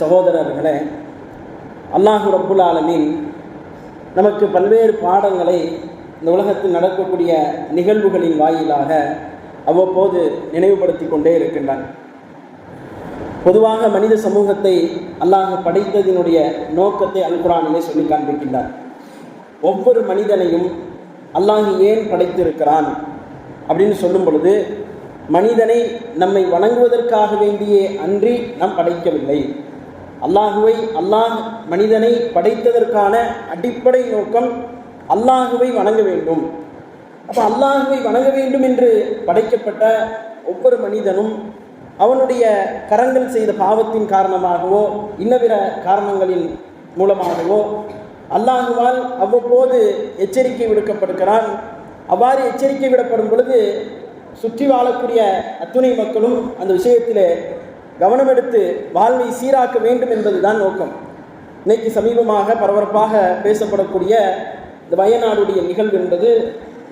சகோதரர்களே அல்லாஹு ரப்புல் ஆலமின் நமக்கு பல்வேறு பாடங்களை இந்த உலகத்தில் நடக்கக்கூடிய நிகழ்வுகளின் வாயிலாக அவ்வப்போது நினைவுபடுத்தி கொண்டே இருக்கின்றான். பொதுவாக மனித சமூகத்தை அல்லாஹ் படைத்ததினுடைய நோக்கத்தை அல்குரானிலே சொல்லி காண்பிக்கின்றார். ஒவ்வொரு மனிதனையும் அல்லாஹ் ஏன் படைத்திருக்கிறான் அப்படின்னு சொல்லும் பொழுது மனிதனை நம்மை வணங்குவதற்காக வேண்டியே அன்றி நாம் படைக்கவில்லை. அல்லாஹுவை அல்லாஹ் மனிதனை படைத்ததற்கான அடிப்படை நோக்கம் அல்லாஹுவை வணங்க வேண்டும். அப்போ அல்லாஹுவை வணங்க வேண்டும் என்று படைக்கப்பட்ட ஒவ்வொரு மனிதனும் அவனுடைய கரங்கள் செய்த பாவத்தின் காரணமாகவோ இன்னபிற காரணங்களின் மூலமாகவோ அல்லாஹுவால் அவ்வப்போது எச்சரிக்கை விடுக்கப்படுகிறான். அவ்வாறு எச்சரிக்கை விடப்படும் பொழுது சுற்றி வாழக்கூடிய அத்துணை மக்களும் அந்த விஷயத்தில் கவனம் எடுத்து வாழ்வை சீராக்க வேண்டும் என்பதுதான் நோக்கம். இன்னைக்கு சமீபமாக பரபரப்பாக பேசப்படக்கூடிய இந்த வயநாடுடைய நிகழ்வு என்பது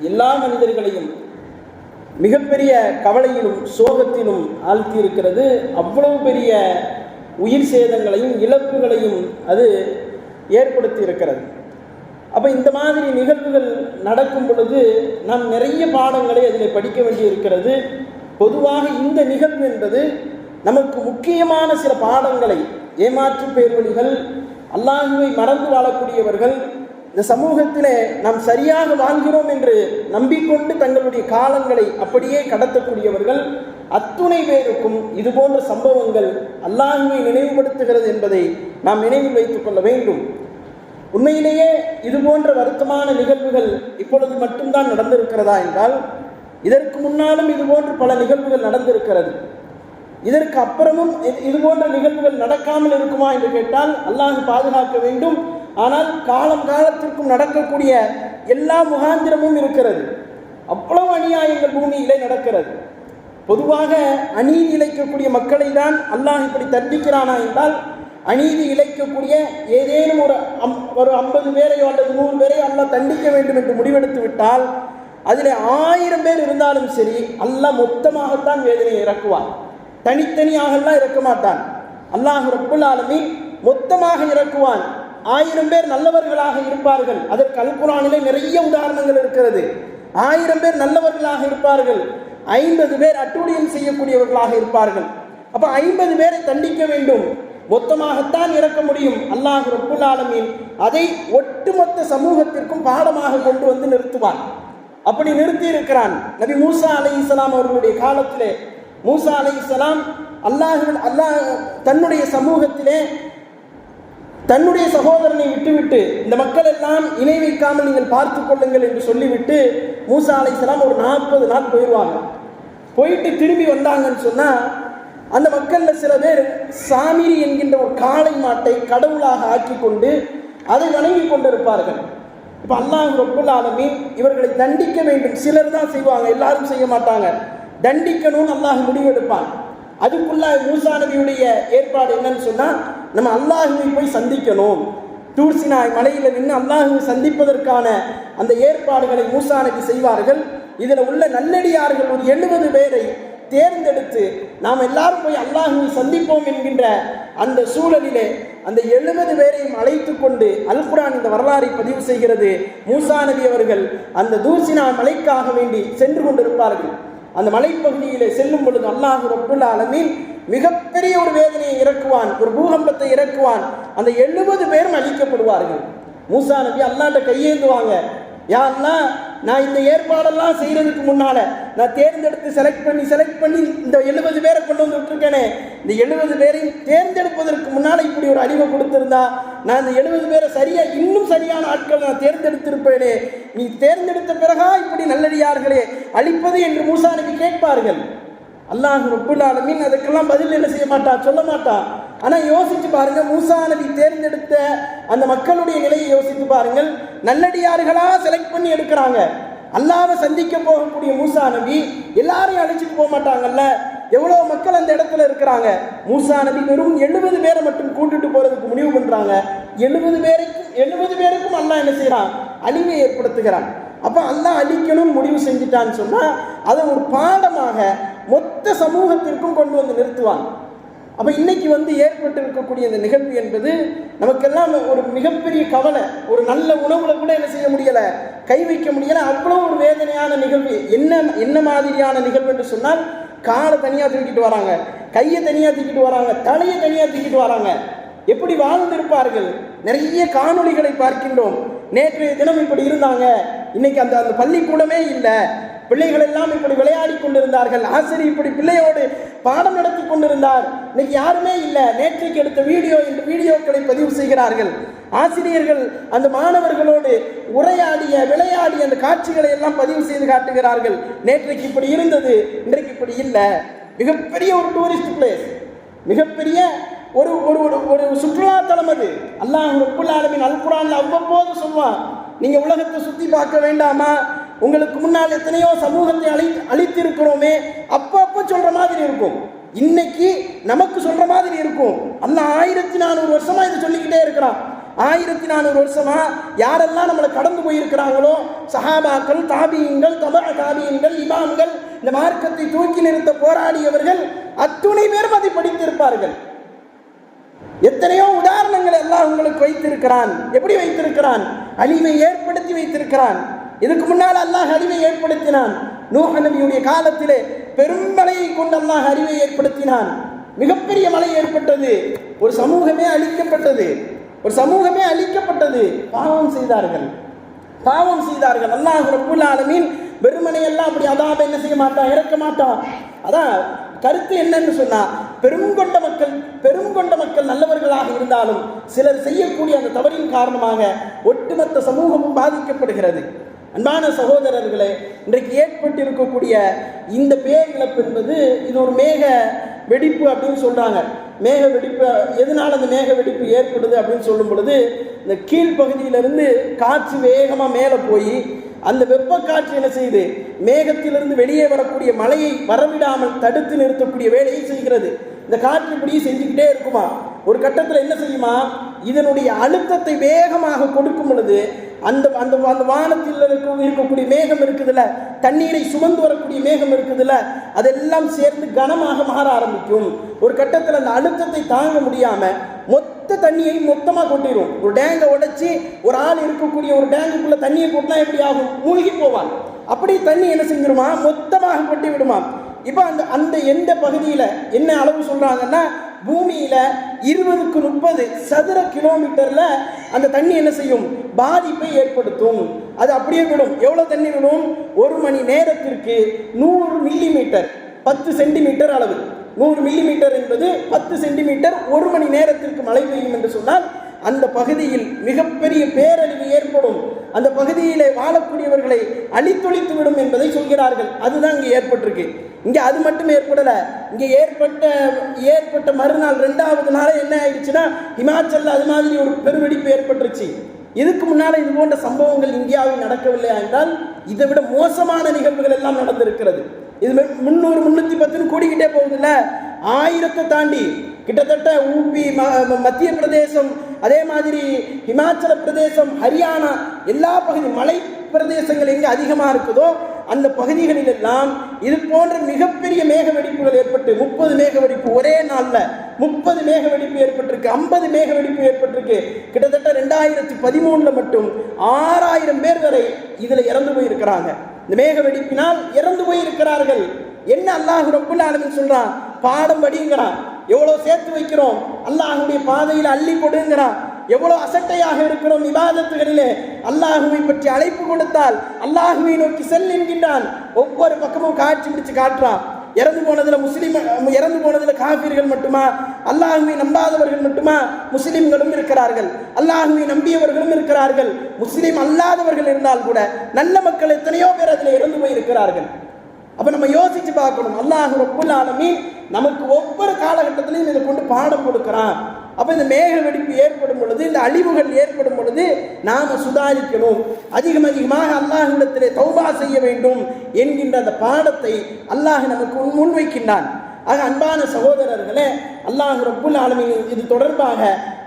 எல்லா மனிதர்களையும் மிகப்பெரிய கவலையிலும் சோகத்திலும் ஆழ்த்தி இருக்கிறது அவ்வளவு பெரிய உயிர் சேதங்களையும் இழப்புகளையும் அது ஏற்படுத்தி இருக்கிறது அப்போ இந்த மாதிரி நிகழ்வுகள் நடக்கும் பொழுது நாம் நிறைய பாடங்களை அதில் படிக்க வேண்டி இருக்கிறது பொதுவாக இந்த நிகழ்வு என்பது நமக்கு முக்கியமான சில பாடங்களை ஏமாற்று பேர்வழிகள் அல்லாஹுவை மறந்து வாழக்கூடியவர்கள் இந்த சமூகத்திலே நாம் சரியாக வாழ்கிறோம் என்று நம்பிக்கொண்டு தங்களுடைய காலங்களை அப்படியே கடத்தக்கூடியவர்கள் அத்துணை பேருக்கும் இது போன்ற சம்பவங்கள் அல்லாஹுவை நினைவுபடுத்துகிறது என்பதை நாம் நினைவில் வைத்துக் கொள்ள வேண்டும். உண்மையிலேயே இது போன்ற வருத்தமான நிகழ்வுகள் இப்பொழுது மட்டும்தான் நடந்திருக்கிறதா என்றால் இதற்கு முன்னாலும் இது போன்று பல நிகழ்வுகள் நடந்திருக்கிறது. இதற்கு அப்புறமும் இது போன்ற நிகழ்வுகள் நடக்காமல் இருக்குமா என்று கேட்டால் அல்லாஹ் பாதுகாக்க வேண்டும். ஆனால் காலம் காலத்திற்கும் நடக்கக்கூடிய எல்லா முகாந்திரமும் இருக்கிறது. அவ்வளவு அநியாயங்கள் பூமியிலே நடக்கிறது. பொதுவாக அநீதி இழைக்கக்கூடிய மக்களை தான் அல்லாஹ் இப்படி தண்டிக்கிறானா என்றால் அநீதி இழைக்கக்கூடிய ஏதேனும் ஒரு அம் ஒரு ஐம்பது பேரையோ அல்லது நூறு பேரையோ அல்லாஹ் தண்டிக்க வேண்டும் என்று முடிவெடுத்து விட்டால் அதில் ஆயிரம் பேர் இருந்தாலும் சரி அல்லாஹ் மொத்தமாகத்தான் வேதனையை இறக்குவான். தனித்தனியாகலாம் இறக்க மாட்டான். அல்லாஹ் ரப்புல் ஆலமீன் மொத்தமாக இறக்குவான். ஆயிரம் பேர் நல்லவர்களாக இருப்பார்கள். அதற்கு அல்குரானிலே நிறைய உதாரணங்கள் இருக்கிறது. ஆயிரம் பேர் நல்லவர்களாக இருப்பார்கள். ஐம்பது பேர் அட்டூழியம் செய்யக்கூடியவர்களாக இருப்பார்கள். அப்போ ஐம்பது பேரை தண்டிக்க வேண்டும். மொத்தமாகத்தான் இறக்க முடியும். அல்லாஹ் ரப்புல் ஆலமீன் அதை ஒட்டுமொத்த சமூகத்திற்கும் பாடமாக கொண்டு வந்து நிறுத்துவான். அப்படி நிறுத்தி இருக்கிறான். நபி மூசா அலை இஸ்லாம் அவர்களுடைய காலத்திலே மூசா அலை இஸ்லாம் அல்லாஹ் அல்லாஹ் தன்னுடைய சமூகத்திலே தன்னுடைய சகோதரனை விட்டுவிட்டு இந்த மக்கள் எல்லாம் இணை வைக்காமல் நீங்கள் பார்த்து கொள்ளுங்கள் என்று சொல்லிவிட்டு மூசா அலை இஸ்லாம் ஒரு நாற்பது நாள் போயிடுவாங்க போயிட்டு திரும்பி வந்தாங்கன்னு சொன்னால் அந்த மக்களில் சில பேர் சாமிரி என்கின்ற ஒரு காளை மாட்டை கடவுளாக ஆக்கி கொண்டு அதை வணங்கி கொண்டிருப்பார்கள். இப்போ அல்லாஹ் ரொப்புல் ஆலமி இவர்களை தண்டிக்க வேண்டும். சிலர் தான் செய்வாங்க. எல்லாரும் செய்ய மாட்டாங்க. தண்டிக்கணும்னு அல்லாஹ் முடிவெடுப்பான். அதுக்குள்ள மூசா நபியுடைய ஏற்பாடு என்னன்னு சொன்னால் நம்ம அல்லாஹுவை போய் சந்திக்கணும். தூர்சினாய் மலையில் நின்று அல்லாஹுவை சந்திப்பதற்கான அந்த ஏற்பாடுகளை மூசா நபி செய்வார்கள். இதில் உள்ள நல்லடியார்கள் ஒரு எழுபது பேரை தேர்ந்தெடுத்து நாம் எல்லாரும் போய் அல்லாஹுவை சந்திப்போம் என்கின்ற அந்த சூழலிலே அந்த எழுபது பேரையும் அழைத்து கொண்டு அல்குரான் இந்த வரலாறை பதிவு செய்கிறது. மூசா நபி அவர்கள் அந்த தூசினா மலைக்காக வேண்டி சென்று கொண்டிருப்பார்கள். அந்த மலைப்பகுதியிலே செல்லும் பொழுது அல்லாஹு ரப்புல் ஆலமின் மிகப்பெரிய ஒரு வேதனையை இறக்குவான் ஒரு பூகம்பத்தை இறக்குவான். அந்த எழுபது பேரும் அழிக்கப்படுவார்கள் மூசா நபி அல்லாட்ட கையேந்துவாங்க. யாருன்னா நான் இந்த ஏற்பாடெல்லாம் செய்யறதுக்கு முன்னால நான் தேர்ந்தெடுத்து செலக்ட் பண்ணி செலக்ட் பண்ணி இந்த எழுபது பேரை கொண்டு வந்து விட்டுருக்கேனே. இந்த எழுபது பேரையும் தேர்ந்தெடுப்பதற்கு முன்னால் இப்படி ஒரு அறிவை கொடுத்திருந்தா நான் இந்த எழுபது பேரை சரியாக இன்னும் சரியான ஆட்கள் நான் தேர்ந்தெடுத்திருப்பேனே. நீ தேர்ந்தெடுத்த பிறகா இப்படி நல்லடியார்களே அழிப்பது என்று மூசா நபி கேட்பார்கள். அல்லாஹ் ரப்புல் அதுக்கெல்லாம் பதில் என்ன செய்ய மாட்டா சொல்ல மாட்டா. ஆனால் யோசிச்சு பாருங்க மூசா நபி தேர்ந்தெடுத்த அந்த மக்களுடைய நிலையை யோசித்து பாருங்கள். நல்லடியார்களா செலக்ட் பண்ணி எடுக்கிறாங்க. அல்லாவை சந்திக்க போகக்கூடிய மூசா நபி எல்லாரையும் அழைச்சிட்டு போக மாட்டாங்கல்ல. எவ்வளோ மக்கள் அந்த இடத்துல இருக்கிறாங்க? மூசா நபி வெறும் எழுபது பேரை மட்டும் கூட்டிட்டு போறதுக்கு முடிவு பண்றாங்க. எழுபது பேருக்கும் எழுபது பேருக்கும் அண்ணா என்ன செய்யறான் அழிவை ஏற்படுத்துகிறான். அப்போ அல்லா அழிக்கணும்னு முடிவு செஞ்சுட்டான்னு சொன்னா அதை ஒரு பாடமாக மொத்த சமூகத்திற்கும் கொண்டு வந்து நிறுத்துவான். அப்போ இன்னைக்கு வந்து ஏற்பட்டு இருக்கக்கூடிய இந்த நிகழ்வு என்பது நமக்கெல்லாம் ஒரு மிகப்பெரிய கவலை ஒரு நல்ல உணவுல கூட என்ன செய்ய முடியலை கை வைக்க முடியலை அவ்வளோ ஒரு வேதனையான நிகழ்வு. என்ன என்ன மாதிரியான நிகழ்வு என்று சொன்னால் காலை தனியாக தூக்கிட்டு வராங்க கையை தனியாக தூக்கிட்டு வராங்க தலையை தனியாக தூக்கிட்டு வராங்க. எப்படி வாழ்ந்திருப்பார்கள்? நிறைய காணொளிகளை பார்க்கின்றோம். நேற்றைய தினம் இப்படி இருந்தாங்க. இன்னைக்கு அந்த அந்த பள்ளிக்கூடமே இல்லை. பிள்ளைகள் எல்லாம் இப்படி விளையாடி கொண்டிருந்தார்கள். ஆசிரியர் இப்படி பிள்ளையோடு பாடம் நடத்தி கொண்டிருந்தார். இன்னைக்கு யாருமே இல்லை. நேற்றைக்கு எடுத்த வீடியோ இந்த வீடியோக்களை பதிவு செய்கிறார்கள். ஆசிரியர்கள் அந்த மாணவர்களோடு உரையாடிய விளையாடிய அந்த காட்சிகளை எல்லாம் பதிவு செய்து காட்டுகிறார்கள். நேற்றைக்கு இப்படி இருந்தது இன்றைக்கு இப்படி இல்லை. மிகப்பெரிய ஒரு டூரிஸ்ட் பிளேஸ் மிகப்பெரிய ஒரு ஒரு ஒரு ஒரு சுற்றுலாத்தலம் அது. அல்லாஹ் ரப்புல் ஆலமீன் அவ்வப்போது சொல்லுவான் நீங்கள் உலகத்தை சுற்றி பார்க்க வேண்டாமா? உங்களுக்கு முன்னால் எத்தனையோ சமூகத்தை அழி அழித்திருக்கிறோமே அப்பப்போ சொல்கிற மாதிரி இருக்கும். இன்னைக்கு நமக்கு சொல்கிற மாதிரி இருக்கும். அந்த ஆயிரத்தி நானூறு வருஷமாக இதை சொல்லிக்கிட்டே இருக்கிறான். ஆயிரத்தி நானூறு வருஷமா யாரெல்லாம் நம்மளை கடந்து போயிருக்கிறாங்களோ சஹாபாக்கள் தாபியங்கள் தபா தாபியங்கள் இமாம்கள் இந்த மார்க்கத்தை தூக்கி நிறுத்த போராடியவர்கள் அத்துணை பேரும் அதை படித்திருப்பார்கள். எத்தனையோ உதாரணங்கள் எல்லாம் உங்களுக்கு வைத்திருக்கிறான். எப்படி வைத்திருக்கிறான்? அழிவை ஏற்படுத்தி வைத்திருக்கிறான். இதுக்கு முன்னால் அல்லாஹ் அறிவை ஏற்படுத்தினான். நூஹ நபியுடைய காலத்திலே மலையை கொண்டு அல்லாஹ் அறிவை ஏற்படுத்தினான். மிகப்பெரிய மலை ஏற்பட்டது. ஒரு சமூகமே அழிக்கப்பட்டது. ஒரு சமூகமே அழிக்கப்பட்டது. பாவம் செய்தார்கள். பாவம் செய்தார்கள். அல்லாஹ் ரப்புல் ஆலமீன் வெறுமனை எல்லாம் அப்படி அதாவது என்ன செய்ய மாட்டான் இறக்க மாட்டான் அதான் கருத்து என்னன்னு சொன்னா பெருங்கொண்ட மக்கள் பெருங்கொண்ட மக்கள் நல்லவர்களாக இருந்தாலும் சிலர் செய்யக்கூடிய அந்த தவறின் காரணமாக ஒட்டுமொத்த சமூகமும் பாதிக்கப்படுகிறது. அன்பான சகோதரர்களே இன்றைக்கு ஏற்பட்டிருக்கக்கூடிய இந்த பேரிழப்பு என்பது இது ஒரு மேக வெடிப்பு அப்படின்னு சொல்கிறாங்க மேக வெடிப்பு எதனால் அந்த மேக வெடிப்பு ஏற்படுது அப்படின்னு சொல்லும் பொழுது இந்த கீழ்ப்பகுதியிலிருந்து காற்று வேகமாக மேலே போய் அந்த வெப்ப காற்று என்ன செய்யுது? மேகத்திலிருந்து வெளியே வரக்கூடிய மழையை வரவிடாமல் தடுத்து நிறுத்தக்கூடிய வேலையை செய்கிறது. இந்த காற்று இப்படியே செஞ்சுக்கிட்டே இருக்குமா? ஒரு கட்டத்தில் என்ன செய்யுமா? இதனுடைய அழுத்தத்தை வேகமாக கொடுக்கும் பொழுது அந்த அந்த அந்த வானத்தில் இருக்கக்கூடிய மேகம் இருக்குதுல்ல தண்ணீரை சுமந்து வரக்கூடிய மேகம் இருக்குதுல்ல அதெல்லாம் சேர்ந்து கனமாக மாற ஆரம்பிக்கும். ஒரு கட்டத்தில் அந்த அழுத்தத்தை தாங்க முடியாமல் மொத்த தண்ணியை மொத்தமாக கொட்டிடும் ஒரு டேங்கை உடைச்சி ஒரு ஆள் இருக்கக்கூடிய ஒரு டேங்குக்குள்ளே தண்ணியை கொட்டினா எப்படி ஆகும்? மூழ்கி போவான். அப்படி தண்ணி என்ன செஞ்சிருமா? மொத்தமாக கொட்டி விடுமா. இப்போ அந்த அந்த எந்த பகுதியில் என்ன அளவு சொல்கிறாங்கன்னா பூமியில் இருபதுக்கு முப்பது சதுர கிலோமீட்டரில் அந்த தண்ணி என்ன செய்யும்? பாதிப்பை ஏற்படுத்தும். அது அப்படியே விடும் எவ்வளோ தண்ணி விடும் ஒரு மணி நேரத்திற்கு நூறு மில்லி மீட்டர் பத்து சென்டிமீட்டர் அளவு. நூறு மில்லி மீட்டர் என்பது பத்து சென்டிமீட்டர் ஒரு மணி நேரத்திற்கு மழை பெய்யும் என்று சொன்னால் அந்த பகுதியில் மிகப்பெரிய பேரழிவு ஏற்படும். அந்த பகுதியிலே வாழக்கூடியவர்களை அழித்தொழித்து விடும் என்பதை சொல்கிறார்கள். அதுதான் இங்கே ஏற்பட்டிருக்கு. இங்கே அது மட்டும் ஏற்படலை. இங்கே ஏற்பட்ட ஏற்பட்ட மறுநாள் ரெண்டாவது நாளே என்ன ஆயிடுச்சுன்னா ஹிமாச்சலில் அது மாதிரி ஒரு பெருவெடிப்பு ஏற்பட்டுருச்சு. இதுக்கு முன்னால் இது போன்ற சம்பவங்கள் இந்தியாவில் நடக்கவில்லை என்றால் இதை விட மோசமான நிகழ்வுகள் எல்லாம் நடந்திருக்கிறது. இது முந்நூறு முந்நூற்றி பத்துன்னு கூடிக்கிட்டே போகுதுல்ல. ஆயிரத்தை தாண்டி கிட்டத்தட்ட ஊபி ம- மத்திய பிரதேசம் அதே மாதிரி ஹிமாச்சல பிரதேசம் ஹரியானா எல்லா பகுதி மலை பிரதேசங்கள் எங்கே அதிகமாக இருக்குதோ அந்த பகுதிகளில் எல்லாம் இது போன்ற மிகப்பெரிய மேக வெடிப்புகள் ஏற்பட்டு முப்பது மேக வெடிப்பு ஒரே நாளில் முப்பது மேக வெடிப்பு ஏற்பட்டிருக்கு ஐம்பது மேக வெடிப்பு ஏற்பட்டிருக்கு. கிட்டத்தட்ட ரெண்டாயிரத்தி பதிமூணில் மட்டும் ஆறாயிரம் பேர் வரை இதில் இறந்து போயிருக்கிறாங்க. இந்த மேக வெடிப்பினால் இறந்து போயிருக்கிறார்கள். என்ன அல்லாஹ் ரப்புல் ஆலமீன் சொல்கிறான் பாடம் படிங்கிறான் எவ்வளோ சேர்த்து வைக்கிறோம்? அல்லாஹுடைய பாதையில் அள்ளி கொடுங்கிறான் எவ்வளோ அசட்டையாக இருக்கிறோம் விவாதத்துகளிலே அல்லாஹுவை பற்றி அழைப்பு கொடுத்தால் அல்லாஹுவை நோக்கி செல் என்கின்றான் ஒவ்வொரு பக்கமும் காட்சி பிடிச்சு காட்டுறான் இறந்து போனதில் முஸ்லீம் இறந்து போனதில் காபீர்கள் மட்டுமா? அல்லாஹுவை நம்பாதவர்கள் மட்டுமா? முஸ்லீம்களும் இருக்கிறார்கள். அல்லாஹுவை நம்பியவர்களும் இருக்கிறார்கள். முஸ்லீம் அல்லாதவர்கள் இருந்தால் கூட நல்ல மக்கள் எத்தனையோ பேர் அதில் இறந்து போய் இருக்கிறார்கள் அப்போ நம்ம யோசிச்சு பார்க்கணும். அல்லாஹ் ரப்புல் ஆலமீன் நமக்கு ஒவ்வொரு காலகட்டத்திலையும் இதை கொண்டு பாடம் கொடுக்கிறான். அப்போ இந்த மேக வெடிப்பு ஏற்படும் பொழுது இந்த அழிவுகள் ஏற்படும் பொழுது நாம் சுதாரிக்கணும். அதிகம் அதிகமாக அல்லாஹிடத்திலே தௌபா செய்ய வேண்டும் என்கின்ற அந்த பாடத்தை அல்லாஹ் நமக்கு முன்வைக்கின்றான். ஆக அன்பான சகோதரர்களே அல்லாஹ் ரப்புல் ஆலமின் இது தொடர்பாக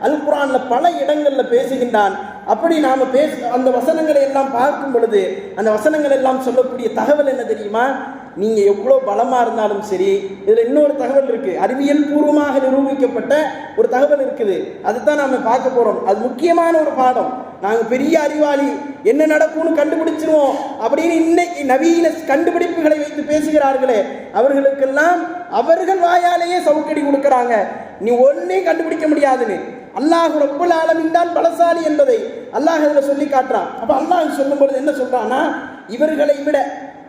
அல் குரானில் பல இடங்களில் பேசுகின்றான். அப்படி நாம் பேச அந்த வசனங்களை எல்லாம் பார்க்கும் பொழுது அந்த வசனங்கள் எல்லாம் சொல்லக்கூடிய தகவல் என்ன தெரியுமா? நீங்கள் எவ்வளோ பலமாக இருந்தாலும் சரி இதில் இன்னொரு தகவல் இருக்குது அறிவியல் பூர்வமாக நிரூபிக்கப்பட்ட ஒரு தகவல் இருக்குது. அதுதான் நம்ம பார்க்க போகிறோம் அது முக்கியமான ஒரு பாடம். நாங்கள் பெரிய அறிவாளி என்ன நடக்கும்னு கண்டுபிடிச்சிருவோம் அப்படின்னு இன்னைக்கு நவீன கண்டுபிடிப்புகளை வைத்து பேசுகிறார்களே அவர்களுக்கெல்லாம் அவர்கள் வாயாலேயே சவுக்கடி கொடுக்குறாங்க. நீ ஒன்றே கண்டுபிடிக்க முடியாதுன்னு. அல்லாஹ் ரப்புல் ஆலமீன் தான் பலசாலி என்பதை அல்லாஹ் இதில் சொல்லி காட்டுறான். அப்போ அல்லாஹ் சொல்லும்பொழுது என்ன சொல்கிறான்னா இவர்களை விட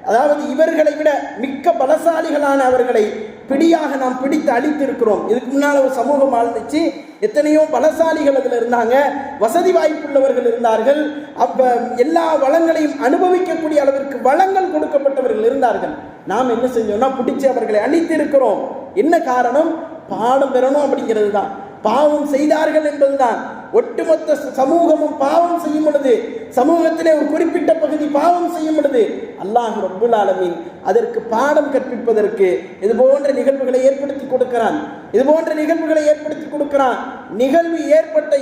அதாவது இவர்களை விட மிக்க பலசாலிகளான அவர்களை பிடியாக நாம் பிடித்து அழித்திருக்கிறோம். இதுக்கு முன்னால் ஒரு சமூகம் வாழ்ந்துச்சு. எத்தனையோ பலசாலிகள் அதில் இருந்தாங்க. வசதி வாய்ப்புள்ளவர்கள் இருந்தார்கள். அப்ப எல்லா வளங்களையும் அனுபவிக்கக்கூடிய அளவிற்கு வளங்கள் கொடுக்கப்பட்டவர்கள் இருந்தார்கள். நாம் என்ன செஞ்சோம்னா பிடிச்சு அவர்களை அழித்திருக்கிறோம். என்ன காரணம்? பாடம் பெறணும் அப்படிங்கிறது தான் பாவம் செய்தார்கள் என்பதுதான். ஒட்டுமொத்த சமூகமும் பாவம் செய்யும் பொழுது சமூகத்திலே ஒரு குறிப்பிட்ட பகுதி பாவம் செய்யும் பொழுது அல்லாஹ் ரப்புல் ஆலமின் அதற்கு பாடம் கற்பிப்பதற்கு இது போன்ற நிகழ்வுகளை ஏற்படுத்தி கொடுக்கிறான். இது போன்ற நிகழ்வுகளை ஏற்படுத்தி கொடுக்கிறான். நிகழ்வு ஏற்பட்ட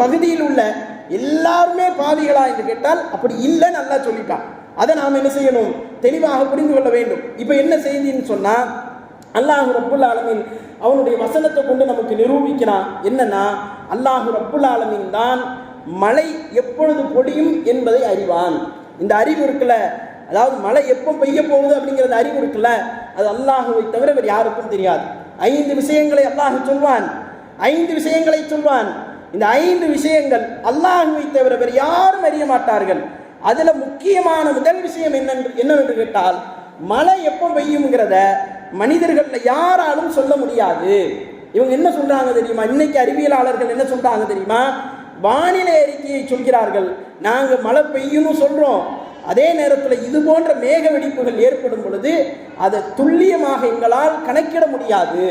பகுதியில் உள்ள எல்லாருமே பாவிகளா என்று கேட்டால் அப்படி இல்லைன்னு நல்லா சொல்லிட்டான். அதை நாம் என்ன செய்யணும்? தெளிவாக புரிந்து கொள்ள வேண்டும். இப்போ என்ன செய்தின்னு சொன்னால் அல்லாஹ் ரப்புல் ஆலமின் அவனுடைய வசனத்தை கொண்டு நமக்கு நிரூபிக்கிறான் என்னன்னா அல்லாஹு ரப்புல் ஆலமீன் தான் மழை எப்பொழுது பொடியும் என்பதை அறிவான். இந்த அறிவு இருக்குல்ல அதாவது மழை எப்போ பெய்ய போகுது அப்படிங்கிறது அறிவு இருக்குல்ல அது அல்லாஹுவை தவிர வேறு யாருக்கும் தெரியாது. ஐந்து விஷயங்களை அல்லாஹ் சொல்வான். ஐந்து விஷயங்களை சொல்வான். இந்த ஐந்து விஷயங்கள் அல்லாஹுவை தவிர வேறு யாரும் அறிய மாட்டார்கள். அதில் முக்கியமான முதல் விஷயம் என்னென்று என்னவென்று கேட்டால் மழை எப்போ பெய்யுங்கிறத மனிதர்களில் யாராலும் சொல்ல முடியாது. இவங்க என்ன சொல்றாங்க தெரியுமா? இன்னைக்கு அறிவியலாளர்கள் என்ன சொல்றாங்க தெரியுமா? வானிலை அறிக்கையை சொல்கிறார்கள். நாங்கள் மழை பெய்யும்னு சொல்றோம். அதே நேரத்தில் இது போன்ற மேக வெடிப்புகள் ஏற்படும் பொழுது அதை துல்லியமாக எங்களால் கணக்கிட முடியாது.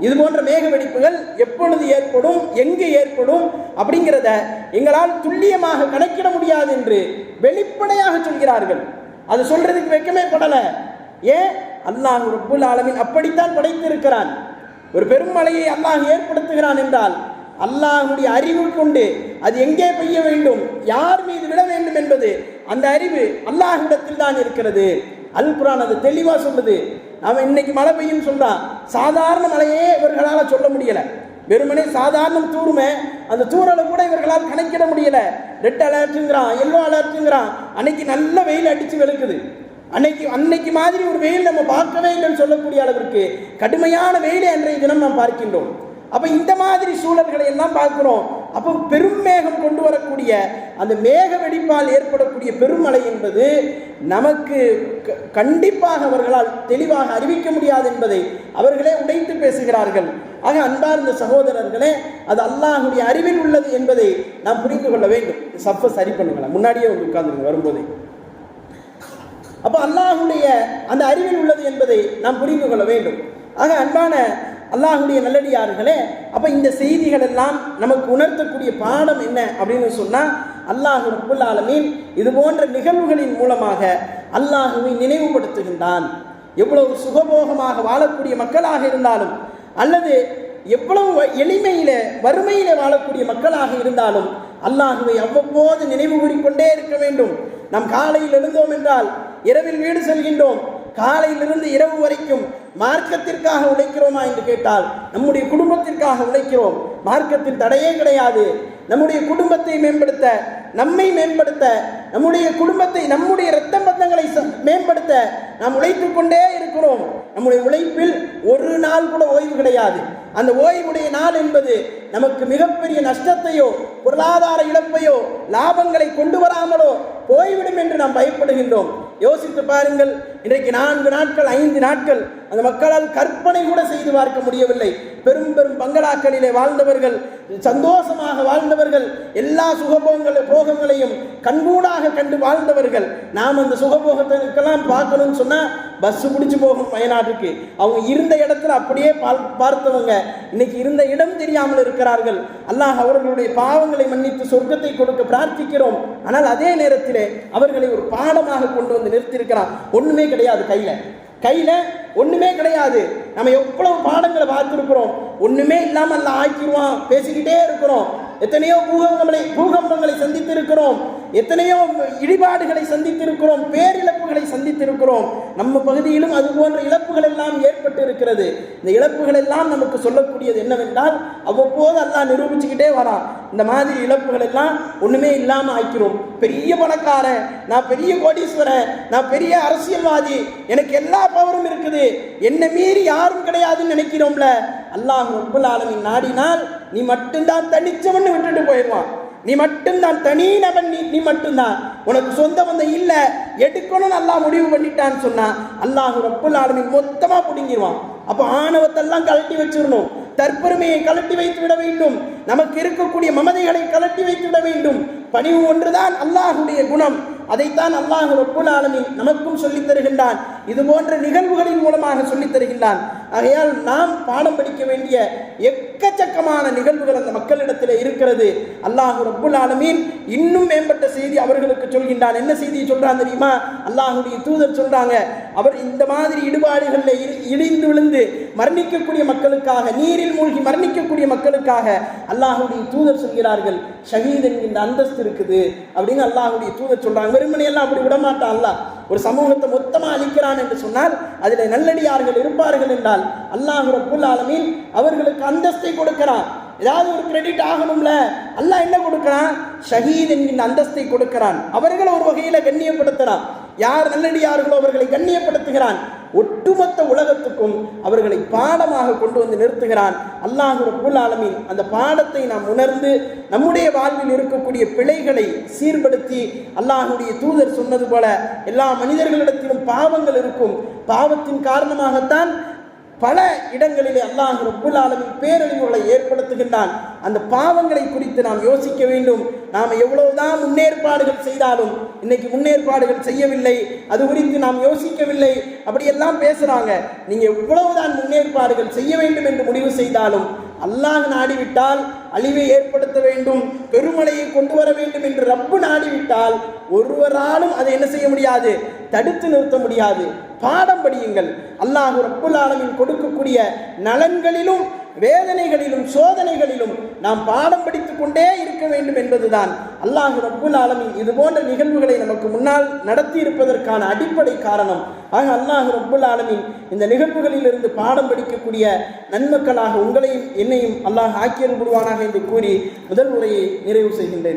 இது போன்ற மேக வெடிப்புகள் எப்பொழுது ஏற்படும் எங்கு ஏற்படும் அப்படிங்கிறத எங்களால் துல்லியமாக கணக்கிட முடியாது என்று வெளிப்படையாக சொல்கிறார்கள். அது சொல்றதுக்கு வெக்கமே படலை. ஏன்? அல்லாஹ் ரப்புல் ஆலமின் அப்படித்தான் படைத்திருக்கிறான். ஒரு பெருமழையை அல்லாஹ் ஏற்படுத்துகிறான் என்றால் அல்லாஹுடைய அறிவு கொண்டு அது எங்கே பெய்ய வேண்டும் யார் மீது விட வேண்டும் என்பது அந்த அறிவு அல்லாஹிடத்தில் தான் இருக்கிறது. அல் குரான் அது தெளிவாக சொல்லுது. அவன் இன்னைக்கு மழை பெய்யும் சொல்றான் சாதாரண மழையே இவர்களால் சொல்ல முடியல. வெறுமனே சாதாரண தூருமே அந்த தூரலை கூட இவர்களால் கணக்கிட முடியல. ரெட் அலர்ட்டுங்கிறான் எல்லோ அலர்ட்டுங்கிறான் அன்னைக்கு நல்ல வெயில் அடிச்சு வெளுக்குது. அன்னைக்கு அன்னைக்கு மாதிரி ஒரு வெயில் நம்ம பார்க்கவே இல்லைன்னு சொல்லக்கூடிய அளவிற்கு கடுமையான வெயிலை அன்றைய தினம் நாம் பார்க்கின்றோம். அப்போ இந்த மாதிரி சூழல்களை எல்லாம் பார்க்குறோம். அப்போ பெரும் மேகம் கொண்டு வரக்கூடிய அந்த மேக வெடிப்பால் ஏற்படக்கூடிய பெருமழை என்பது நமக்கு க- கண்டிப்பாக அவர்களால் தெளிவாக அறிவிக்க முடியாது என்பதை அவர்களே உடைத்து பேசுகிறார்கள். ஆக அன்பார்ந்த சகோதரர்களே அது அல்லாஹுடைய அறிவில் உள்ளது என்பதை நாம் புரிந்து கொள்ள வேண்டும். சப்ப சரி பண்ணுங்களேன். முன்னாடியே வந்து உட்கார்ந்துருங்க வரும்போதே. அப்போ அல்லாஹுடைய அந்த அறிவில் உள்ளது என்பதை நாம் புரிந்து கொள்ள வேண்டும். ஆக அன்பான அல்லாஹுடைய நல்லடியார்களே அப்போ இந்த செய்திகள் எல்லாம் நமக்கு உணர்த்தக்கூடிய பாடம் என்ன அப்படின்னு சொன்னால் அல்லாஹு ரப்புல் ஆலமீன் இது போன்ற நிகழ்வுகளின் மூலமாக அல்லாஹுவை நினைவுபடுத்துகின்றான். எவ்வளவு சுகபோகமாக வாழக்கூடிய மக்களாக இருந்தாலும் அல்லது எவ்வளவு எளிமையில வறுமையில வாழக்கூடிய மக்களாக இருந்தாலும் அல்லாஹுவை அவ்வப்போது நினைவு கூறிக்கொண்டே இருக்க வேண்டும். நாம் காலையில் எழுந்தோம் என்றால் இரவில் வீடு செல்கின்றோம். காலையிலிருந்து இரவு வரைக்கும் மார்க்கத்திற்காக உழைக்கிறோமா என்று கேட்டால் நம்முடைய குடும்பத்திற்காக உழைக்கிறோம். மார்க்கத்தில் தடையே கிடையாது. நம்முடைய குடும்பத்தை மேம்படுத்த நம்மை மேம்படுத்த நம்முடைய குடும்பத்தை நம்முடைய இரத்த பந்தங்களை மேம்படுத்த நாம் உழைத்து கொண்டே இருக்கிறோம். நம்முடைய உழைப்பில் ஒரு நாள் கூட ஓய்வு கிடையாது. அந்த ஓய்வுடைய நாள் என்பது நமக்கு மிகப்பெரிய நஷ்டத்தையோ பொருளாதார இழப்பையோ லாபங்களை கொண்டு வராமலோ போய்விடும் என்று நாம் பயப்படுகின்றோம். யோசித்து பாருங்கள் இன்றைக்கு நான்கு நாட்கள் ஐந்து நாட்கள் அந்த மக்களால் கற்பனை கூட செய்து பார்க்க முடியவில்லை. பெரும் பெரும் பங்களாக்களிலே வாழ்ந்தவர்கள் சந்தோஷமாக வாழ்ந்தவர்கள் எல்லா சுகபோகங்கள போகங்களையும் கண்கூடாக கண்டு வாழ்ந்தவர்கள் நாம் அந்த சுகபோகத்துக்கெல்லாம் பார்க்கணும்னு சொன்னால் பஸ்ஸு பிடிச்சி போகும் வயநாட்டுக்கு அவங்க இருந்த இடத்துல அப்படியே பால் பார்த்தவங்க இன்னைக்கு இருந்த இடம் தெரியாமல் இருக்கிறார்கள். அல்லாஹ் அவர்களுடைய பாவங்களை மன்னித்து சொர்க்கத்தை கொடுக்க பிரார்த்திக்கிறோம். ஆனால் அதே நேரத்திலே அவர்களை ஒரு பாடமாக கொண்டு வந்து நிறுத்தியிருக்கிறான் ஒன்றுமே கிடையாது கையில். கையில் ஒன்றுமே கிடையாது. நம்ம எவ்வளவு பாடங்களை பார்த்துருக்குறோம். ஒன்றுமே இல்லாமல் எல்லாம் ஆக்கிடுவான். பேசிக்கிட்டே இருக்கிறோம். எத்தனையோ பூகம்பங்களை பூகம்பங்களை சந்தித்திருக்கிறோம். எத்தனையோ இடிபாடுகளை சந்தித்திருக்கிறோம் பேரிழப்புகளை சந்தித்திருக்கிறோம். நம்ம பகுதியிலும் அது போன்ற இழப்புகள் எல்லாம் ஏற்பட்டு இருக்கிறது. இந்த இழப்புகள் எல்லாம் நமக்கு சொல்லக்கூடியது என்னவென்றால் அவ்வப்போது எல்லாம் நிரூபிச்சுக்கிட்டே வரான். இந்த மாதிரி இழப்புகள் எல்லாம் ஒன்றுமே இல்லாமல் ஆக்கிறோம் பெரிய பணக்காரன் நான் பெரிய கோடீஸ்வரன் நான் பெரிய அரசியல்வாதி எனக்கு எல்லா பவரும் இருக்குது. என்னை மீறி யாரும் கிடையாதுன்னு நினைக்கிறோம்ல. அல்லாஹ் ரப்புல் ஆலமின் நாடினால் நீ மட்டும்தான் தனிச்சவன்னு விட்டுட்டு போயிடுவான். நீ மட்டும்தான் தனி நபன் நீ நீ மட்டும்தான். உனக்கு சொந்த பந்தம் இல்லை எடுக்கணும்னு அல்லாஹ் முடிவு பண்ணிட்டான்னு சொன்னா அல்லாஹ் ரப்புல் ஆலமின் மொத்தமாக பிடுங்கிடுவான் அப்போ ஆணவத்தெல்லாம் கழட்டி வச்சிடணும். தற்பெருமையை கலட்டி வைத்து விட வேண்டும். நமக்கு இருக்கக்கூடிய மமதைகளை கலட்டி வைத்து விட வேண்டும். பணிவு ஒன்றுதான் அல்லாஹுடைய குணம். அதைத்தான் அல்லாஹ் ரப்புல் ஆலமீன் நமக்கும் சொல்லித் தருகின்றான். இது போன்ற நிகழ்வுகளின் மூலமாக சொல்லித் தருகின்றான். ஆகையால் நாம் பாடம் படிக்க வேண்டிய எக்கச்சக்கமான நிகழ்வுகள் அந்த மக்களிடத்தில் இருக்கிறது. அல்லாஹ் ரப்புல் ஆலமீன் இன்னும் மேம்பட்ட செய்தி அவர்களுக்கு சொல்கின்றான். என்ன செய்தியை சொல்கிறான் தெரியுமா? அல்லாஹுடைய தூதர் சொல்கிறாங்க அவர் இந்த மாதிரி இடுபாடுகளில் இழிந்து இடிந்து விழுந்து மரணிக்கக்கூடிய மக்களுக்காக நீரில் மூழ்கி மரணிக்கக்கூடிய மக்களுக்காக அல்லாஹுடைய தூதர் சொல்கிறார்கள். ஷஹீத் என்கின்ற அந்தஸ்து இருக்குது. அப்படின்னு அல்லாஹுடைய தூதர் சொல்கிறாங்க வெறுமனையெல்லாம் அப்படி விடமாட்டான். அல்லாஹ் ஒரு சமூகத்தை மொத்தமாக அழிக்கிறான் என்று சொன்னால் அதில் நல்லடியார்கள் இருப்பார்கள் என்றால் அல்லாஹ் ரப்புல் ஆலமீன் அவர்களுக்கு அந்தஸ்தை கொடுக்கிறார். ஏதாவது ஒரு கிரெடிட் ஆகணும்ல அல்லாஹ் என்ன கொடுக்கிறான்? ஷஹீத் என்கின்ற அந்தஸ்தை கொடுக்கிறான். அவர்களை ஒரு வகையில் கண்ணியப்படுத்துகிறான் யார் நல்லடியார்களோ அவர்களை கண்ணியப்படுத்துகிறான். ஒட்டுமொத்த உலகத்துக்கும் அவர்களை பாடமாக கொண்டு வந்து நிறுத்துகிறான் அல்லாஹ் ரபுல் ஆலமின். அந்த பாடத்தை நாம் உணர்ந்து நம்முடைய வாழ்வில் இருக்கக்கூடிய பிழைகளை சீர்படுத்தி அல்லாஹுடைய தூதர் சொன்னது போல எல்லா மனிதர்களிடத்திலும் பாவங்கள் இருக்கும். பாவத்தின் காரணமாகத்தான் பல இடங்களிலே அல்லாஹ் ரப்புல் ஆலமின் பேரழிவுகளை ஏற்படுத்துகின்றான். அந்த பாவங்களை குறித்து நாம் யோசிக்க வேண்டும். நாம் எவ்வளவுதான் முன்னேற்பாடுகள் செய்தாலும் இன்னைக்கு முன்னேற்பாடுகள் செய்யவில்லை. அது குறித்து நாம் யோசிக்கவில்லை. அப்படியெல்லாம் பேசுகிறாங்க நீங்கள் எவ்வளவுதான் முன்னேற்பாடுகள் செய்ய வேண்டும் என்று முடிவு செய்தாலும் அல்லாஹ் நாடிவிட்டால் அழிவை ஏற்படுத்த வேண்டும் பெருமழையை கொண்டு வர வேண்டும் என்று ரப்பு நாடிவிட்டால் ஒருவராலும் அதை என்ன செய்ய முடியாது? தடுத்து நிறுத்த முடியாது. பாடம் படியுங்கள். அல்லாஹ் ரப்புல் ஆலமின் கொடுக்கக்கூடிய நலன்களிலும் வேதனைகளிலும் சோதனைகளிலும் நாம் பாடம் படித்துக்கொண்டே இருக்க வேண்டும் என்பதுதான். அல்லாஹ் ரப்புல் ஆலமின் இது போன்ற நிகழ்வுகளை நமக்கு முன்னால் நடத்தி இருப்பதற்கான அடிப்படை காரணம். ஆக அல்லாஹ் ரப்புல் ஆலமின் இந்த நிகழ்வுகளிலிருந்து பாடம் படிக்கக்கூடிய நன்மக்களாக உங்களையும் என்னையும் அல்லாஹ் ஆக்கியல் புரிவானாக என்று கூறி முதல் உரையை நிறைவு செய்கின்றேன்.